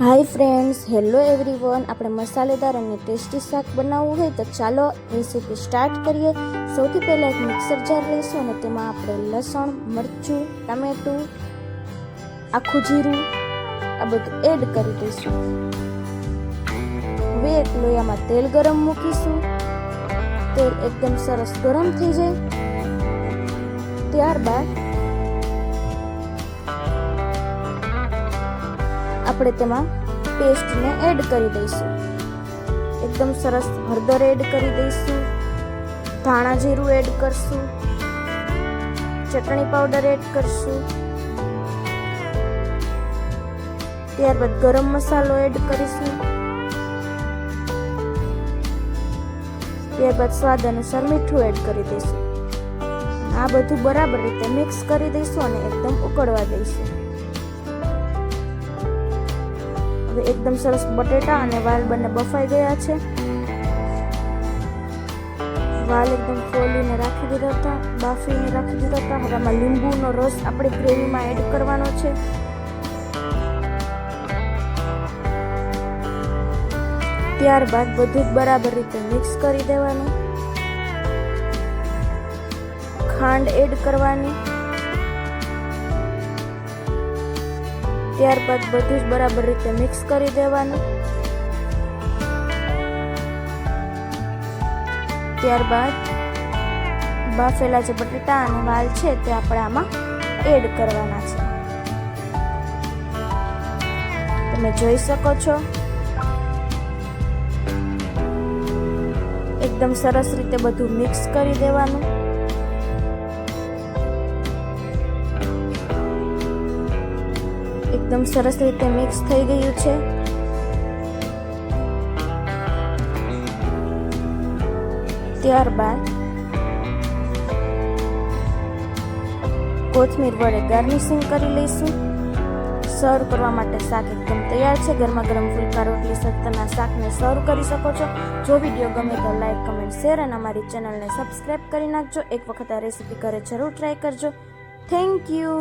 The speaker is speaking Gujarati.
Hi friends, hello everyone. આપણે મસાલેદાર અને ટેસ્ટી શાક બનાવવું હોય તો ચાલો રેસીપી સ્ટાર્ટ કરીએ. સૌથી પહેલાં એક મિક્સર જાર લઈશું અને તેમાં આપણે લસણ, મરચું, ટામેટું, આખું જીરું, આ બધું એડ કરી દઈશું. હવે એક લોયામાં તેલ ગરમ મૂકીશું. તેલ એકદમ સરસ ગરમ થઈ જાય. ત્યારબાદ આપણે તેમાં પેસ્ટને એડ કરી દઈશું. એકદમ સરસ હળદર એડ કરી દઈશું. ધાણા જીરું એડ કરશું. ચટણી પાવડર એડ કરશું. ત્યારબાદ ગરમ મસાલો એડ કરીશું. ત્યારબાદ સ્વાદ અનુસાર મીઠું એડ કરી દઈશું. આ બધું બરાબર રીતે મિક્સ કરી દઈશું અને એકદમ ઉકળવા દઈશું. હવે એકદમ સરસ બટેટા અને વાલ બંને બફાઈ ગયા છે. વાલ એકદમ ફોલીને રાખી દીધા હતા, બાફીને રાખી દીધા હતા. હવે આમાં લીંબુનો રસ આપણે ગ્રેવીમાં એડ કરવાનો છે. ત્યારબાદ બધું બરાબર રીતે મિક્સ કરી દેવાનું. ખાંડ એડ કરવાની. ત્યારબાદ બધું જ બરાબર રીતે મિક્સ કરી દેવાનું. ત્યારબાદ બાફેલા જે બટેટા અને વાલ છે તે આપણે આમાં એડ કરવાના છે. તમે જોઈ શકો છો. એકદમ સરસ રીતે બધું મિક્સ કરી દેવાનું. એકદમ સરસ રીતે મિક્સ થઈ ગયું છે. ત્યારબાદ કોથમીર વડે ગાર્નિશિંગ કરી લઈશું. સર્વ કરવા માટે શાક એકદમ તૈયાર છે. ગરમા ગરમ ફુલકા રોટલી સત્તરના શાકને સર્વ કરી શકો છો. જો વીડિયો ગમે તો લાઈક કમેન્ટ શેર અને અમારી ચેનલને સબસ્ક્રાઈબ કરી નાખજો. એક વખત આ રેસીપી ઘરે જરૂર ટ્રાય કરજો. Thank you